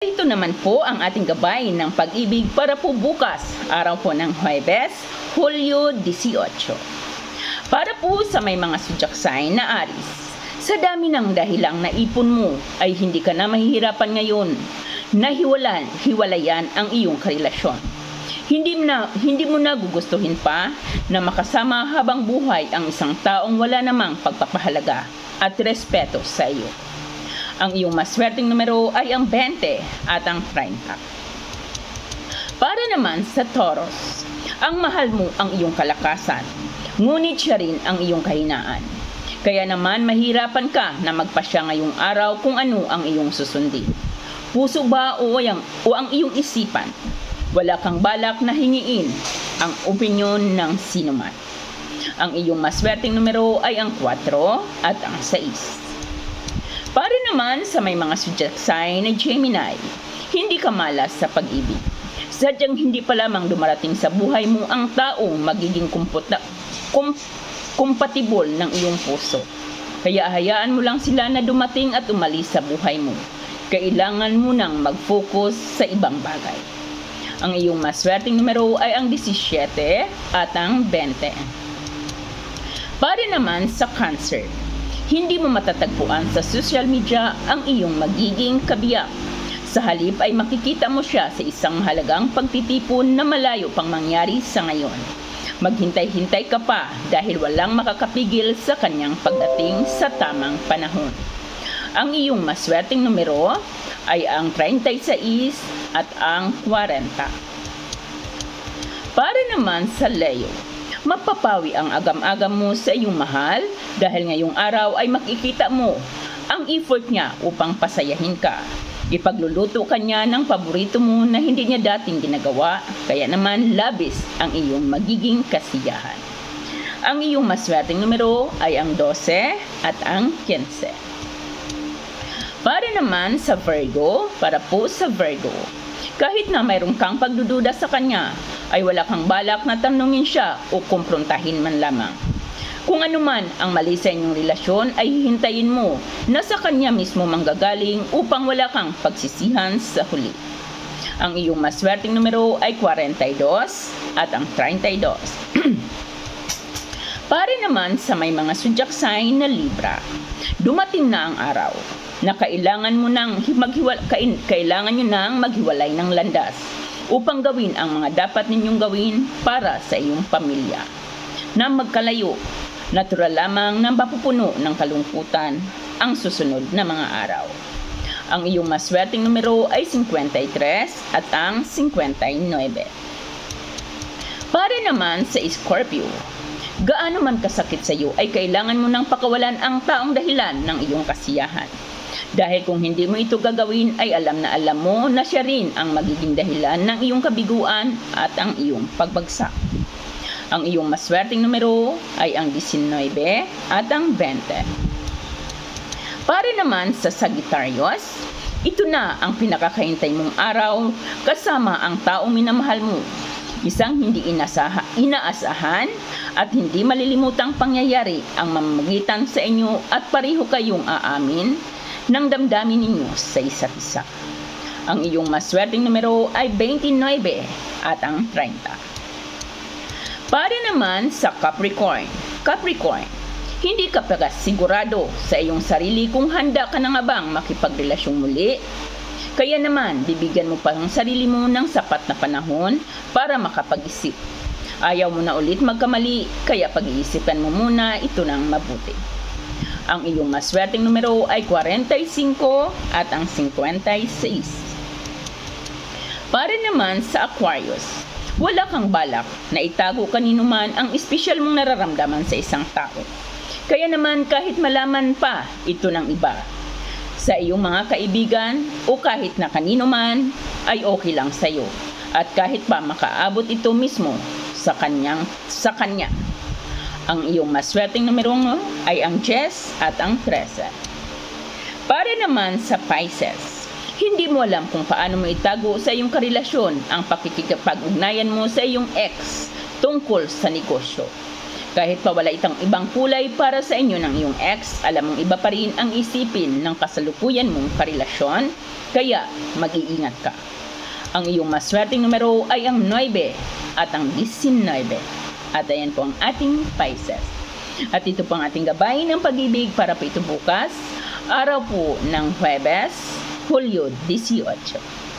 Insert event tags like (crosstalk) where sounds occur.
Ito naman po ang ating gabay ng pag-ibig para po bukas, araw po ng Huwebes, Hulyo 18. Para po sa may mga sign na Aris, sa dami ng dahilang naipon mo ay hindi ka na mahihirapan ngayon. Nahiwalan, hiwalayan ang iyong karelasyon. Hindi mo na, hindi mo na gugustuhin pa na makasama habang buhay ang isang taong wala namang pagpapahalaga at respeto sa iyo. Ang iyong maswerteng numero ay ang 20 at ang 30. Para naman sa Taurus, ang mahal mo ang iyong kalakasan, ngunit siya rin ang iyong kahinaan. Kaya naman mahirapan ka na magpasya ngayong araw kung ano ang iyong susundin. Puso ba o, ang, o ang iyong isipan? Wala kang balak na hingiin ang opinyon ng sinuman. Ang iyong maswerteng numero ay ang 4 at ang 6. Para naman sa may mga sign na Gemini, hindi ka malas sa pag-ibig. Sadyang hindi pa lamang dumarating sa buhay mo ang taong magiging kumputa, kum, compatible ng iyong puso. Kaya hayaan mo lang sila na dumating at umalis sa buhay mo. Kailangan mo nang mag-focus sa ibang bagay. Ang iyong maswerteng numero ay ang 17 at ang 20. Para naman sa cancer, hindi mo matatagpuan sa social media ang iyong magiging kabiyak. Sa halip ay makikita mo siya sa isang mahalagang pagtitipon na malayo pang mangyari sa ngayon. Maghintay-hintay ka pa dahil walang makakapigil sa kanyang pagdating sa tamang panahon. Ang iyong maswerteng numero ay ang 36 at ang 40. Para naman sa Leo, mapapawi ang agam-agam mo sa iyong mahal dahil ngayong araw ay makikita mo ang effort niya upang pasayahin ka. Ipagluluto ka niya ng paborito mo na hindi niya dating ginagawa, kaya naman labis ang iyong magiging kasiyahan. Ang iyong maswerteng numero ay ang 12 at ang 15. Para naman sa Virgo, para po sa Virgo, kahit na mayroon kang pagdududa sa kanya, ay wala kang balak na tanungin siya o kumprontahin man lamang. Kung ano man ang mali sa inyong relasyon ay hihintayin mo na sa kanya mismo manggagaling upang wala kang pagsisihan sa huli. Ang iyong maswerteng numero ay 42 at ang 32. (clears throat) Para naman sa may mga zodiac sign na Libra, dumating na ang araw na kailangan mo nang maghiwal, kailangan nyo nang maghiwalay ng landas upang gawin ang mga dapat ninyong gawin para sa iyong pamilya. Na magkalayo, natural lamang na mapupuno ng kalungkutan ang susunod na mga araw. Ang iyong maswerteng numero ay 53 at ang 59. Para naman sa Scorpio, gaano man kasakit sa iyo ay kailangan mo nang pakawalan ang taong dahilan ng iyong kasiyahan. Dahil kung hindi mo ito gagawin ay alam na alam mo na siya rin ang magiging dahilan ng iyong kabiguan at ang iyong pagbagsak. Ang iyong maswerteng numero ay ang 19 at ang 20. Para naman sa Sagittarius, ito na ang pinakakahintay mong araw kasama ang taong minamahal mo. Isang hindi inasaha, inaasahan at hindi malilimutang pangyayari ang mamamagitan sa inyo at pareho kayong aamin ng damdamin ninyo sa isa't isa. Ang iyong maswerteng numero ay 29 at ang 30. Para naman sa Capricorn. Capricorn, hindi ka pa sigurado sa iyong sarili kung handa ka na nga bang makipagrelasyon muli. Kaya naman, bibigyan mo pa ang sarili mo ng sapat na panahon para makapag-isip. Ayaw mo na ulit magkamali, kaya pag-iisipan mo muna ito ng mabuti. Ang iyong maswerteng numero ay 45 at ang 56. Para naman sa Aquarius, wala kang balak na itago kanino man ang espesyal mong nararamdaman sa isang tao. Kaya naman kahit malaman pa ito ng iba, sa iyong mga kaibigan o kahit na kanino man ay okay lang sa iyo. At kahit pa makaabot ito mismo sa kanyang sa kanya. Ang iyong maswerteng numero ay ang 10 at ang 13. Para naman sa Pisces, hindi mo alam kung paano mo itago sa iyong karelasyon ang pakikipag-ugnayan mo sa iyong ex tungkol sa negosyo. Kahit pa wala itang ibang kulay para sa inyo ng iyong ex, alam mong iba pa rin ang isipin ng kasalukuyan mong karelasyon, kaya mag-iingat ka. Ang iyong maswerteng numero ay ang 9 at ang 19. At ayan po ang ating Pisces. At ito po ang ating gabay ng pag-ibig para po ito bukas, araw po ng Huwebes, Hulyo 18.